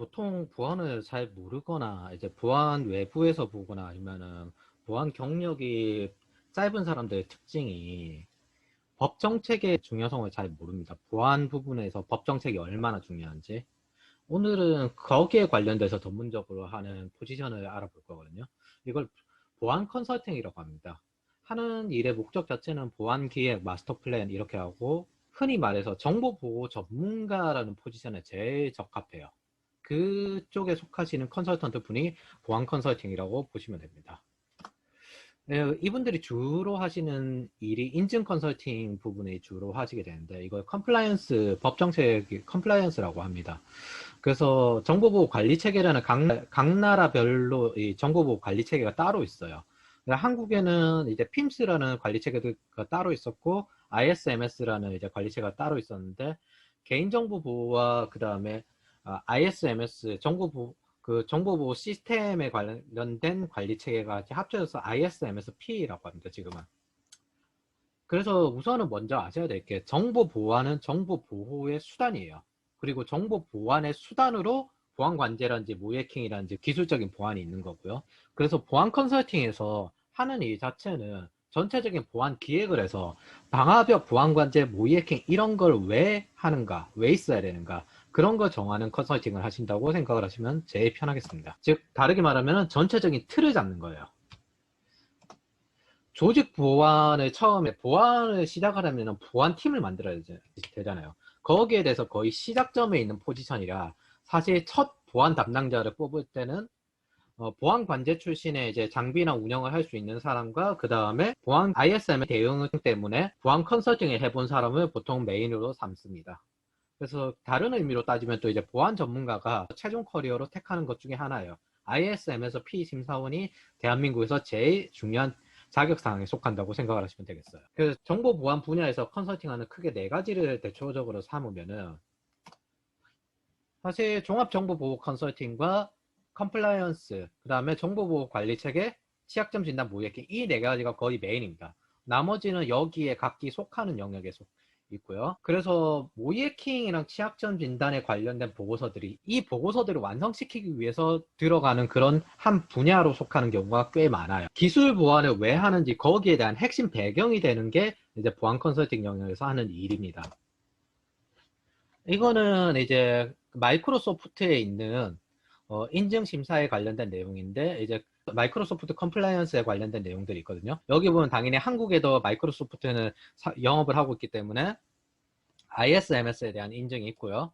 보통 보안을 잘 모르거나 이제 보안 외부에서 보거나 아니면은 보안 경력이 짧은 사람들의 특징이 법 정책의 중요성을 잘 모릅니다. 보안 부분에서 법 정책이 얼마나 중요한지. 오늘은 거기에 관련돼서 전문적으로 하는 포지션을 알아볼 거거든요. 이걸 보안 컨설팅이라고 합니다. 하는 일의 목적 자체는 보안 기획, 마스터 플랜 이렇게 하고 흔히 말해서 정보 보호 전문가라는 포지션에 제일 적합해요. 그쪽에 속하시는 컨설턴트 분이 보안 컨설팅이라고 보시면 됩니다. 네, 이분들이 주로 하시는 일이 인증 컨설팅 부분에 주로 하시게 되는데 이걸 컴플라이언스 법정책 컴플라이언스라고 합니다. 그래서 정보보호 관리 체계라는 각, 각 나라별로 이 정보보호 관리 체계가 따로 있어요. 한국에는 이제 PIMS라는 관리 체계가 따로 있었고 ISMS라는 이제 관리 체계가 따로 있었는데 개인정보 보호와 그 다음에 아, ISMS 정보 보호 그 정보 보호 시스템에 관련된 관리 체계가 합쳐져서 ISMSP라고 합니다. 지금은. 그래서 우선은 먼저 아셔야 될 게 정보 보호는 정보 보호의 수단이에요. 그리고 정보 보안의 수단으로 보안 관제라든지 모해킹이라든지 기술적인 보안이 있는 거고요. 그래서 보안 컨설팅에서 하는 일 자체는 전체적인 보안 기획을 해서 방화벽 보안 관제 모해킹 이런 걸 왜 하는가, 왜 있어야 되는가 그런 거 정하는 컨설팅을 하신다고 생각을 하시면 제일 편하겠습니다. 즉 다르게 말하면 전체적인 틀을 잡는 거예요. 조직 보안을 처음에 보안을 시작하려면 보안팀을 만들어야 되잖아요. 거기에 대해서 거의 시작점에 있는 포지션이라 사실 첫 보안 담당자를 뽑을 때는 어, 보안 관제 출신의 이제 장비나 운영을 할 수 있는 사람과 그 다음에 보안 ISM 대응 때문에 보안 컨설팅을 해본 사람을 보통 메인으로 삼습니다. 그래서 다른 의미로 따지면 또 이제 보안 전문가가 최종 커리어로 택하는 것 중에 하나예요. ISM에서 P 심사원이 대한민국에서 제일 중요한 자격 사항에 속한다고 생각을 하시면 되겠어요. 그래서 정보 보안 분야에서 컨설팅하는 크게 네 가지를 대표적으로 삼으면은 사실 종합정보보호 컨설팅과 컴플라이언스, 그 다음에 정보보호 관리 체계, 취약점 진단 모의킹 이네 가지가 거의 메인입니다. 나머지는 여기에 각기 속하는 영역에 속 있고요. 그래서 모의킹이랑 취약점 진단에 관련된 보고서들이 이 보고서들을 완성시키기 위해서 들어가는 그런 한 분야로 속하는 경우가 꽤 많아요. 기술 보안을 왜 하는지 거기에 대한 핵심 배경이 되는 게 이제 보안 컨설팅 영역에서 하는 일입니다. 이거는 이제 마이크로소프트에 있는 어, 인증 심사에 관련된 내용인데 이제 마이크로소프트 컴플라이언스에 관련된 내용들이 있거든요. 여기 보면 당연히 한국에도 마이크로소프트는 사, 영업을 하고 있기 때문에 ISMS에 대한 인증이 있고요.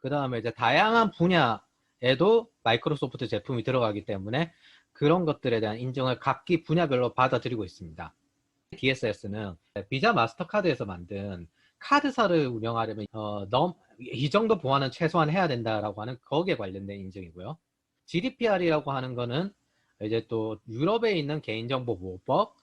그 다음에 이제 다양한 분야에도 마이크로소프트 제품이 들어가기 때문에 그런 것들에 대한 인증을 각기 분야별로 받아들이고 있습니다. DSS는 비자 마스터카드에서 만든 카드사를 운영하려면 어, 넘, 이 정도 보안은 최소한 해야 된다라고 하는 거기에 관련된 인증이고요. GDPR이라고 하는 거는 이제 또 유럽에 있는 개인정보 보호법,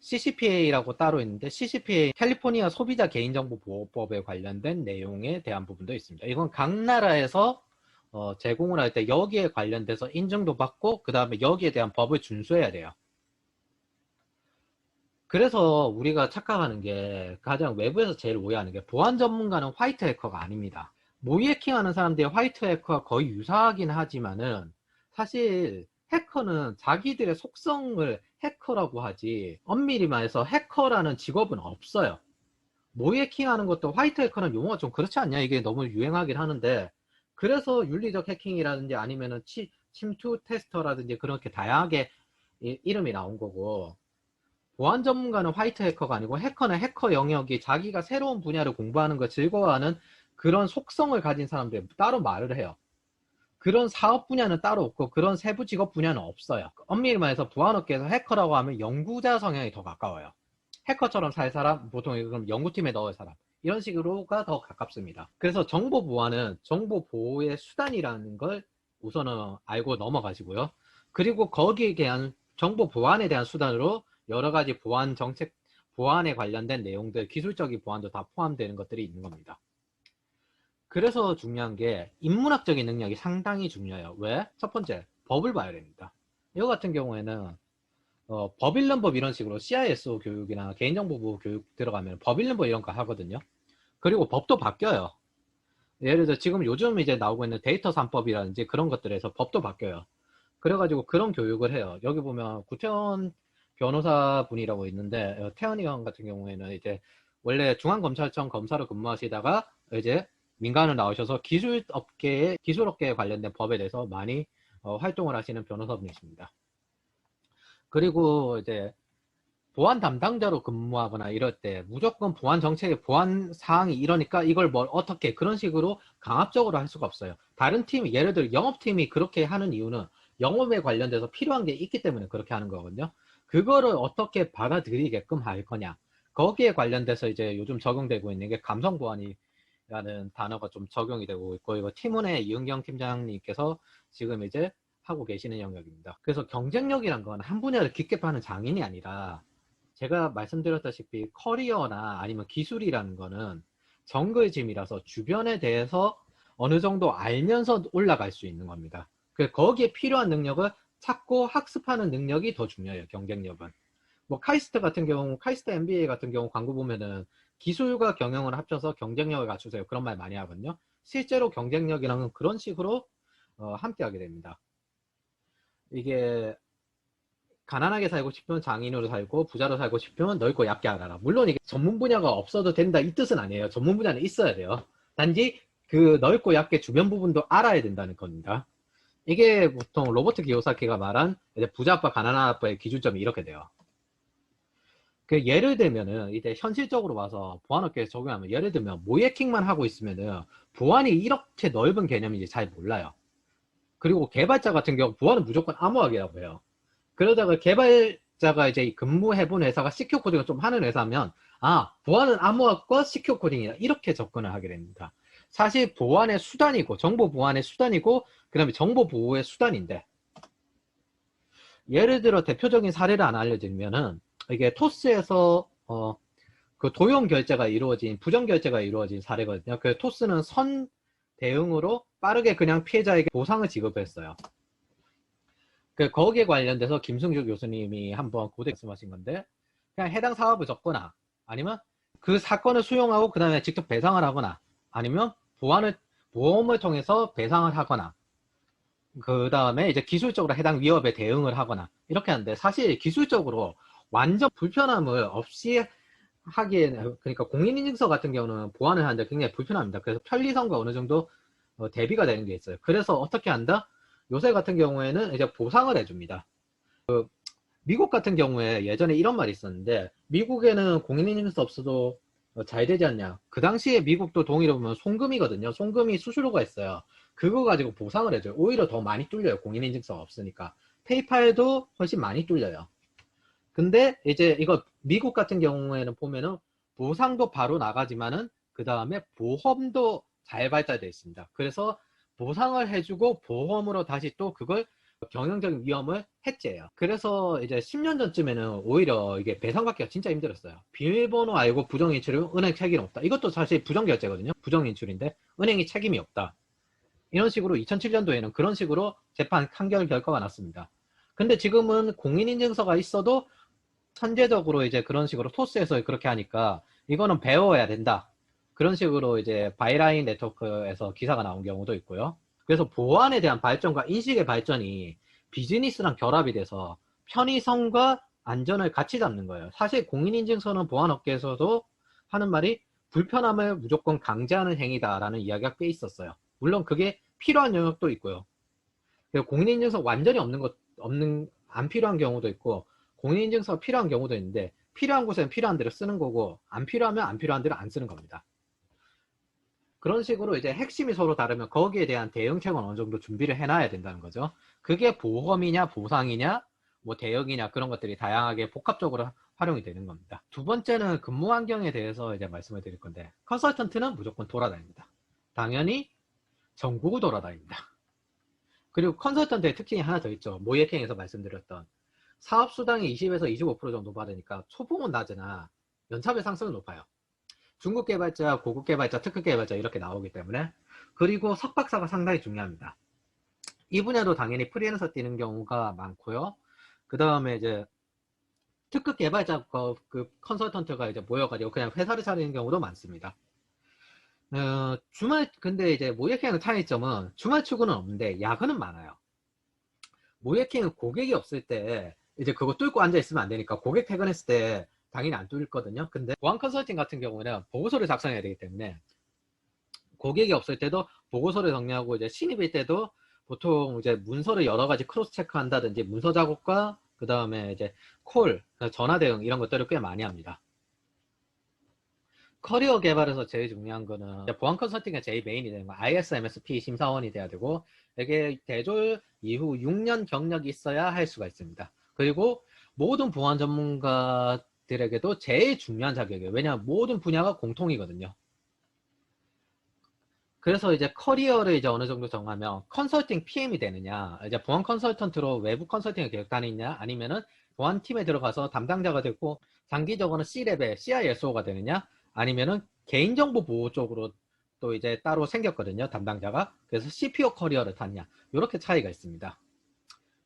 CCPA라고 따로 있는데 CCPA 캘리포니아 소비자 개인정보 보호법에 관련된 내용에 대한 부분도 있습니다. 이건 각 나라에서 어, 제공을 할 때 여기에 관련돼서 인증도 받고 그 다음에 여기에 대한 법을 준수해야 돼요. 그래서 우리가 착각하는 게 가장 외부에서 제일 오해하는 게 보안 전문가는 화이트 해커가 아닙니다. 모의 해킹하는 사람들이 화이트 해커와 거의 유사하긴 하지만은 사실 해커는 자기들의 속성을 해커라고 하지 엄밀히 말해서 해커라는 직업은 없어요. 모의 해킹하는 것도 화이트 해커는 용어가 좀 그렇지 않냐 이게 너무 유행하긴 하는데 그래서 윤리적 해킹이라든지 아니면은 치, 침투 테스터라든지 그렇게 다양하게 이, 이름이 나온 거고 보안 전문가는 화이트 해커가 아니고 해커는 해커 영역이 자기가 새로운 분야를 공부하는 걸 즐거워하는 그런 속성을 가진 사람들 따로 말을 해요. 그런 사업 분야는 따로 없고 그런 세부 직업 분야는 없어요. 엄밀히 말해서 보안업계에서 해커라고 하면 연구자 성향이 더 가까워요. 해커처럼 살 사람, 보통 그럼 연구팀에 넣을 사람 이런 식으로가 더 가깝습니다. 그래서 정보 보안은 정보 보호의 수단이라는 걸 우선은 알고 넘어가시고요. 그리고 거기에 대한 정보 보안에 대한 수단으로 여러 가지 보안 정책, 보안에 관련된 내용들, 기술적인 보안도 다 포함되는 것들이 있는 겁니다. 그래서 중요한 게 인문학적인 능력이 상당히 중요해요. 왜? 첫 번째, 법을 봐야 됩니다. 이거 같은 경우에는 어, 법 읽는 법 이런 식으로 CISO 교육이나 개인정보보호 교육 들어가면 법 읽는 법 이런 거 하거든요. 그리고 법도 바뀌어요. 예를 들어 지금 요즘 이제 나오고 있는 데이터 3법이라든지 그런 것들에서 법도 바뀌어요. 그래가지고 그런 교육을 해요. 여기 보면 구태원 변호사 분이라고 있는데 어, 태연이 형 같은 경우에는 이제 원래 중앙검찰청 검사로 근무하시다가 이제 민간을 나오셔서 기술 업계에 기술 업계에 관련된 법에 대해서 많이 어, 활동을 하시는 변호사분이십니다. 그리고 이제 보안 담당자로 근무하거나 이럴 때 무조건 보안 정책의 보안 사항이 이러니까 이걸 뭘 어떻게 그런 식으로 강압적으로 할 수가 없어요. 다른 팀, 예를 들어 영업팀이 그렇게 하는 이유는 영업에 관련돼서 필요한 게 있기 때문에 그렇게 하는 거거든요. 그거를 어떻게 받아들이게끔 할 거냐. 거기에 관련돼서 이제 요즘 적용되고 있는 게 감성 보안이 라는 단어가 좀 적용이 되고 있고 이거 팀원의 이은경 팀장님께서 지금 이제 하고 계시는 영역입니다. 그래서 경쟁력이란 건 한 분야를 깊게 파는 장인이 아니라 제가 말씀드렸다시피 커리어나 아니면 기술이라는 거는 정글짐이라서 주변에 대해서 어느 정도 알면서 올라갈 수 있는 겁니다. 그 거기에 필요한 능력을 찾고 학습하는 능력이 더 중요해요. 경쟁력은. 뭐 카이스트 같은 경우, 카이스트 MBA 같은 경우 광고 보면은 기술과 경영을 합쳐서 경쟁력을 갖추세요. 그런 말 많이 하거든요. 실제로 경쟁력이랑은 그런 식으로 어, 함께 하게 됩니다. 이게 가난하게 살고 싶으면 장인으로 살고 부자로 살고 싶으면 넓고 얇게 알아라. 물론 이게 전문 분야가 없어도 된다 이 뜻은 아니에요. 전문 분야는 있어야 돼요. 단지 그 넓고 얇게 주변 부분도 알아야 된다는 겁니다. 이게 보통 로버트 기요사키가 말한 부자 아빠 가난한 아빠의 기준점이 이렇게 돼요. 그 예를 들면은 이제 현실적으로 봐서 보안업계에서 적용하면 예를 들면 모해킹만 하고 있으면은 보안이 이렇게 넓은 개념인지 잘 몰라요. 그리고 개발자 같은 경우 보안은 무조건 암호화기라고 해요. 그러다가 개발자가 이제 근무해본 회사가 시큐 코딩을 좀 하는 회사면 아 보안은 암호화과 시큐 코딩이다 이렇게 접근을 하게 됩니다. 사실 보안의 수단이고 정보 보안의 수단이고 그 다음에 정보 보호의 수단인데 예를 들어 대표적인 사례를 안 알려드리면은 이게 토스에서 어, 그 도용 결제가 이루어진 부정 결제가 이루어진 사례거든요. 그 토스는 선 대응으로 빠르게 그냥 피해자에게 보상을 지급했어요. 그 거기에 관련돼서 김승주 교수님이 한번 고대 말씀하신 건데 그냥 해당 사업을 적거나 아니면 그 사건을 수용하고 그 다음에 직접 배상을 하거나 아니면 보안을 보험을 통해서 배상을 하거나 그 다음에 이제 기술적으로 해당 위협에 대응을 하거나 이렇게 하는데 사실 기술적으로 완전 불편함을 없이 하기에는 그러니까 공인인증서 같은 경우는 보안을 하는데 굉장히 불편합니다. 그래서 편리성과 어느 정도 어, 대비가 되는 게 있어요. 그래서 어떻게 한다? 요새 같은 경우에는 이제 보상을 해줍니다. 그 미국 같은 경우에 예전에 이런 말이 있었는데 미국에는 공인인증서 없어도 잘 되지 않냐. 그 당시에 미국도 동의를 보면 송금이거든요. 송금이 수수료가 있어요. 그거 가지고 보상을 해줘요. 오히려 더 많이 뚫려요. 공인인증서가 없으니까. 페이팔도 훨씬 많이 뚫려요. 근데 이제 이거 미국 같은 경우에는 보면은 보상도 바로 나가지만은 그 다음에 보험도 잘 발달되어 있습니다. 그래서 보상을 해주고 보험으로 다시 또 그걸 경영적인 위험을 해제해요. 그래서 이제 10년 전쯤에는 오히려 이게 배상받기가 진짜 힘들었어요. 비밀번호 알고 부정인출은 은행 책임 없다. 이것도 사실 부정결제거든요. 부정인출인데 은행이 책임이 없다. 이런 식으로 2007년도에는 그런 식으로 재판 판결 결과가 났습니다. 근데 지금은 공인인증서가 있어도 선제적으로 이제 그런 식으로 토스에서 그렇게 하니까 이거는 배워야 된다. 그런 식으로 이제 바이라인 네트워크에서 기사가 나온 경우도 있고요. 그래서 보안에 대한 발전과 인식의 발전이 비즈니스랑 결합이 돼서 편의성과 안전을 같이 잡는 거예요. 사실 공인인증서는 보안업계에서도 하는 말이 불편함을 무조건 강제하는 행위다라는 이야기가 꽤 있었어요. 물론 그게 필요한 영역도 있고요. 공인인증서 완전히 없는 것, 없는, 안 필요한 경우도 있고, 공인인증서가 필요한 경우도 있는데, 필요한 곳에는 필요한 대로 쓰는 거고, 안 필요하면 안 필요한 대로 안 쓰는 겁니다. 그런 식으로 이제 핵심이 서로 다르면 거기에 대한 대응책은 어느 정도 준비를 해놔야 된다는 거죠. 그게 보험이냐 보상이냐 뭐 대역이냐 그런 것들이 다양하게 복합적으로 활용이 되는 겁니다. 두 번째는 근무 환경에 대해서 이제 말씀을 드릴 건데 컨설턴트는 무조건 돌아다닙니다. 당연히 전국을 돌아다닙니다. 그리고 컨설턴트의 특징이 하나 더 있죠. 모예킹에서 말씀드렸던 사업수당이 20에서 25% 정도 받으니까 초봉은 낮으나 연차별 상승은 높아요. 중국 개발자, 고급 개발자, 특급 개발자 이렇게 나오기 때문에 그리고 석박사가 상당히 중요합니다. 이 분야도 당연히 프리랜서 뛰는 경우가 많고요. 그 다음에 이제 특급 개발자 그 컨설턴트가 이제 모여가지고 그냥 회사를 차리는 경우도 많습니다. 어, 주말 근데 이제 모예킹의 차이점은 주말 출근은 없는데 야근은 많아요. 모예킹은 고객이 없을 때 이제 그거 뚫고 앉아 있으면 안 되니까 고객 퇴근했을 때 당연히 안 뚫거든요. 근데 보안 컨설팅 같은 경우는 보고서를 작성해야 되기 때문에 고객이 없을 때도 보고서를 정리하고 이제 신입일 때도 보통 이제 문서를 여러 가지 크로스 체크한다든지 문서 작업과 그 다음에 이제 콜, 전화 대응 이런 것들을 꽤 많이 합니다. 커리어 개발에서 제일 중요한 거는 보안 컨설팅의 제일 메인이 되는 거 ISMSP 심사원이 돼야 되고 이게 대졸 이후 6년 경력이 있어야 할 수가 있습니다. 그리고 모든 보안 전문가들에게도 제일 중요한 자격이에요. 왜냐하면 모든 분야가 공통이거든요. 그래서 이제 커리어를 이제 어느 정도 정하면 컨설팅 PM이 되느냐, 이제 보안 컨설턴트로 외부 컨설팅을 계속 다니냐, 아니면은 보안팀에 들어가서 담당자가 되고 장기적으로는 C레벨, CISO가 되느냐, 아니면은 개인정보 보호 쪽으로 또 이제 따로 생겼거든요, 담당자가. 그래서 CPO 커리어를 탔냐, 이렇게 차이가 있습니다.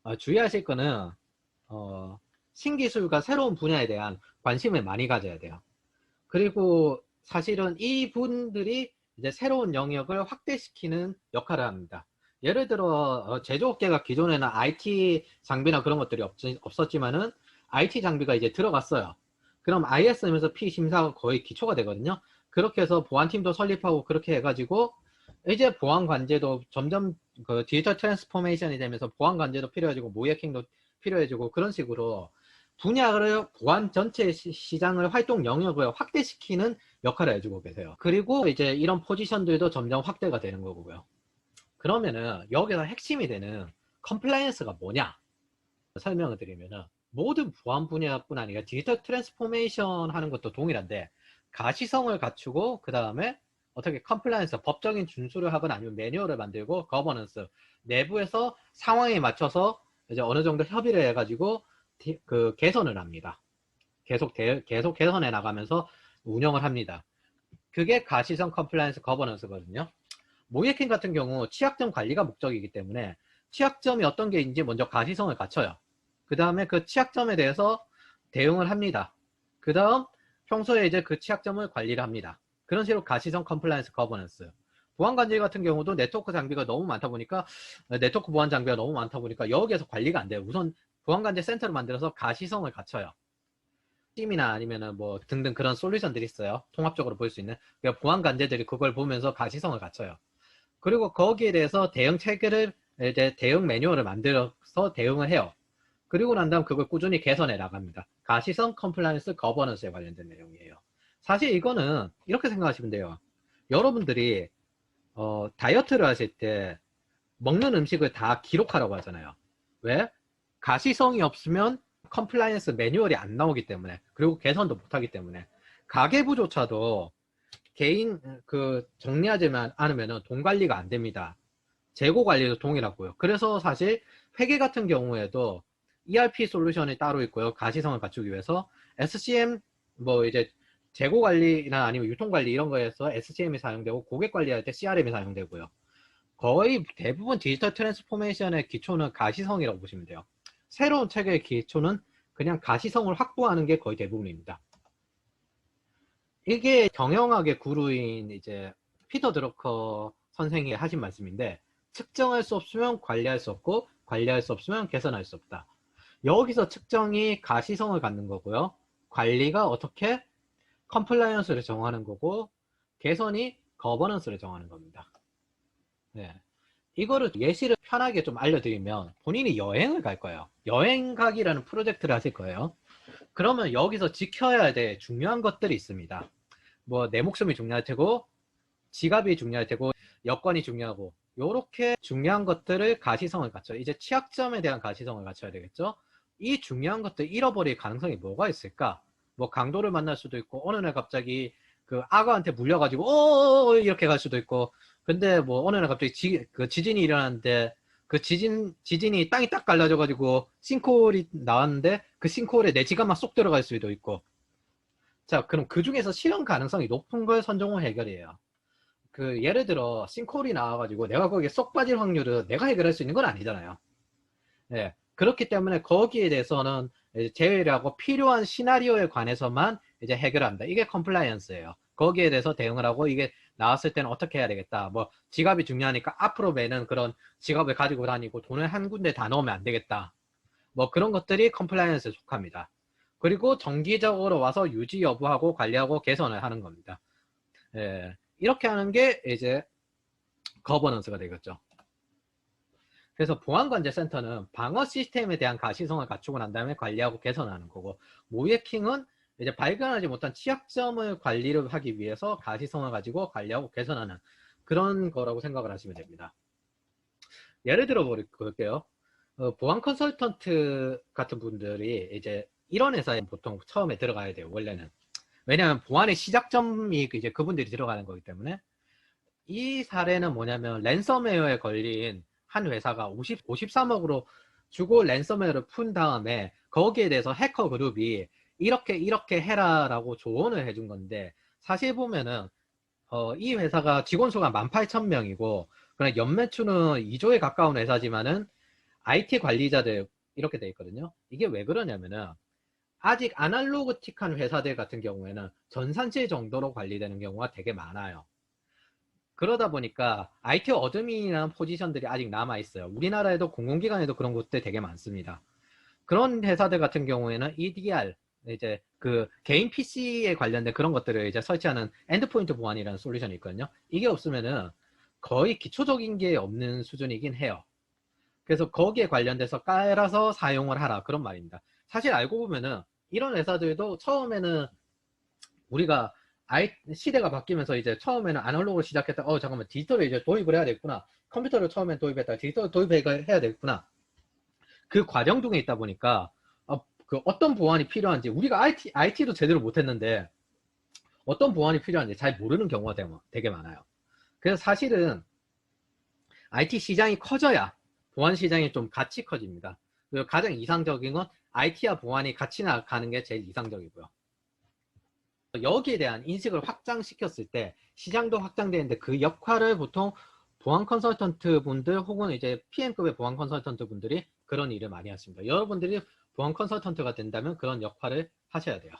어, 주의하실 거는 어, 신기술과 새로운 분야에 대한 관심을 많이 가져야 돼요. 그리고 사실은 이분들이 이제 새로운 영역을 확대시키는 역할을 합니다. 예를 들어 어, 제조업계가 기존에는 IT 장비나 그런 것들이 없, 없었지만은 IT 장비가 이제 들어갔어요. 그럼 ISM에서 P 심사가 거의 기초가 되거든요. 그렇게 해서 보안팀도 설립하고 그렇게 해가지고 이제 보안 관제도 점점 그 디지털 트랜스포메이션이 되면서 보안 관제도 필요해지고 모해킹도 필요해지고 그런 식으로 분야를 보안 전체 시장을 활동 영역을 확대시키는 역할을 해주고 계세요. 그리고 이제 이런 포지션들도 점점 확대가 되는 거고요. 그러면은 여기서 핵심이 되는 컴플라이언스가 뭐냐 설명을 드리면은 모든 보안 분야뿐 아니라 디지털 트랜스포메이션 하는 것도 동일한데 가시성을 갖추고 그 다음에 어떻게 컴플라이언스 법적인 준수를 하거나 아니면 매뉴얼을 만들고 거버넌스 내부에서 상황에 맞춰서 이제 어느 정도 협의를 해가지고 그 개선을 합니다. 계속 대, 계속 개선해 나가면서 운영을 합니다. 그게 가시성 컴플라이언스 거버넌스거든요. 모예킹 같은 경우 취약점 관리가 목적이기 때문에 취약점이 어떤 게 있는지 먼저 가시성을 갖춰요. 그 다음에 그 취약점에 대해서 대응을 합니다. 그 다음 평소에 이제 그 취약점을 관리를 합니다. 그런 식으로 가시성 컴플라이언스 거버넌스. 보안 관제 같은 경우도 네트워크 장비가 너무 많다 보니까 네트워크 보안 장비가 너무 많다 보니까 여기에서 관리가 안 돼요. 우선 보안 관제 센터를 만들어서 가시성을 갖춰요. 팀이나 아니면은 뭐 등등 그런 솔루션들이 있어요. 통합적으로 볼 수 있는. 그러니까 보안 관제들이 그걸 보면서 가시성을 갖춰요. 그리고 거기에 대해서 대응 체계를 이제 대응 매뉴얼을 만들어서 대응을 해요. 그리고 난 다음 그걸 꾸준히 개선해 나갑니다. 가시성 컴플라이언스 거버넌스에 관련된 내용이에요. 사실 이거는 이렇게 생각하시면 돼요. 여러분들이 어, 다이어트를 하실 때 먹는 음식을 다 기록하라고 하잖아요. 왜? 가시성이 없으면 컴플라이언스 매뉴얼이 안 나오기 때문에 그리고 개선도 못하기 때문에 가계부조차도 개인 그 정리하지만 않으면 돈 관리가 안 됩니다. 재고 관리도 동일하고요. 그래서 사실 회계 같은 경우에도 ERP 솔루션이 따로 있고요. 가시성을 갖추기 위해서 SCM 뭐 이제 재고 관리나 아니면 유통 관리 이런 거에서 SCM이 사용되고 고객 관리할 때 CRM이 사용되고요. 거의 대부분 디지털 트랜스포메이션의 기초는 가시성이라고 보시면 돼요. 새로운 책의 기초는 그냥 가시성을 확보하는 게 거의 대부분입니다. 이게 경영학의 구루인 이제 피터 드러커 선생이 하신 말씀인데 측정할 수 없으면 관리할 수 없고 관리할 수 없으면 개선할 수 없다. 여기서 측정이 가시성을 갖는 거고요. 관리가 어떻게 컴플라이언스를 정하는 거고 개선이 거버넌스를 정하는 겁니다. 네. 이거를 예시를 편하게 좀 알려드리면 본인이 여행을 갈 거예요. 여행 가기라는 프로젝트를 하실 거예요. 그러면 여기서 지켜야 될 중요한 것들이 있습니다. 뭐 내 목숨이 중요할 테고 지갑이 중요할 테고 여권이 중요하고 요렇게 중요한 것들을 가시성을 갖춰 이제 취약점에 대한 가시성을 갖춰야 되겠죠. 이 중요한 것들 잃어버릴 가능성이 뭐가 있을까? 뭐 강도를 만날 수도 있고 어느 날 갑자기 그 악어한테 물려가지고 오 이렇게 갈 수도 있고 근데 뭐 어느 날 갑자기 지, 그 지진이 일어났는데 그 지진 지진이 땅이 딱 갈라져가지고 싱크홀이 나왔는데 그 싱크홀에 내 지갑만 쏙 들어갈 수도 있고 자 그럼 그 중에서 실현 가능성이 높은 걸 선정후 해결이에요. 그 예를 들어 싱크홀이 나와가지고 내가 거기에 쏙 빠질 확률은 내가 해결할 수 있는 건 아니잖아요. 네. 그렇기 때문에 거기에 대해서는 제외를 하고 필요한 시나리오에 관해서만 이제 해결한다. 이게 컴플라이언스예요. 거기에 대해서 대응을 하고 이게 나왔을 때는 어떻게 해야 되겠다. 뭐 지갑이 중요하니까 앞으로 매는 그런 지갑을 가지고 다니고 돈을 한 군데 다 넣으면 안 되겠다. 뭐 그런 것들이 컴플라이언스에 속합니다. 그리고 정기적으로 와서 유지 여부하고 관리하고 개선을 하는 겁니다. 예, 이렇게 하는 게 이제 거버넌스가 되겠죠. 그래서 보안관제센터는 방어 시스템에 대한 가시성을 갖추고 난 다음에 관리하고 개선하는 거고 모예킹은 이제 발견하지 못한 취약점을 관리를 하기 위해서 가시성을 가지고 관리하고 개선하는 그런 거라고 생각을 하시면 됩니다. 예를 들어 볼게요. 어, 보안 컨설턴트 같은 분들이 이제 이런 회사에 보통 처음에 들어가야 돼요. 원래는 왜냐하면 보안의 시작점이 이제 그분들이 들어가는 거기 때문에 이 사례는 뭐냐면 랜섬웨어에 걸린 한 회사가 50, 53억으로 주고 랜섬웨어를 푼 다음에 거기에 대해서 해커 그룹이 이렇게 이렇게 해라라고 조언을 해준 건데 사실 보면은 어, 이 회사가 직원 수가 18,000명이고 그냥 연매출은 2조에 가까운 회사지만은 IT 관리자들 이렇게 돼 있거든요. 이게 왜 그러냐면은 아직 아날로그틱한 회사들 같은 경우에는 전산실 정도로 관리되는 경우가 되게 많아요. 그러다 보니까 IT 어드민이라는 포지션들이 아직 남아 있어요. 우리나라에도 공공기관에도 그런 곳들 되게 많습니다. 그런 회사들 같은 경우에는 EDR 이제 그 개인 PC에 관련된 그런 것들을 이제 설치하는 엔드포인트 보안이라는 솔루션이 있거든요. 이게 없으면은 거의 기초적인 게 없는 수준이긴 해요. 그래서 거기에 관련돼서 깔아서 사용을 하라 그런 말입니다. 사실 알고 보면은 이런 회사들도 처음에는 우리가 아이, 시대가 바뀌면서 이제 처음에는 아날로그로 시작했다. 어, 잠깐만, 디지털을 이제 도입을 해야 되겠구나. 컴퓨터를 처음엔 도입했다. 디지털 도입해야 되겠구나. 그 과정 중에 있다 보니까, 어, 그 어떤 보안이 필요한지, 우리가 IT, IT도 제대로 못했는데, 어떤 보안이 필요한지 잘 모르는 경우가 되게 많아요. 그래서 사실은 IT 시장이 커져야 보안 시장이 좀 같이 커집니다. 그리고 가장 이상적인 건 IT와 보안이 같이 나가는 게 제일 이상적이고요. 여기에 대한 인식을 확장시켰을 때 시장도 확장되는데 그 역할을 보통 보안 컨설턴트 분들 혹은 이제 PM급의 보안 컨설턴트 분들이 그런 일을 많이 하십니다. 여러분들이 보안 컨설턴트가 된다면 그런 역할을 하셔야 돼요.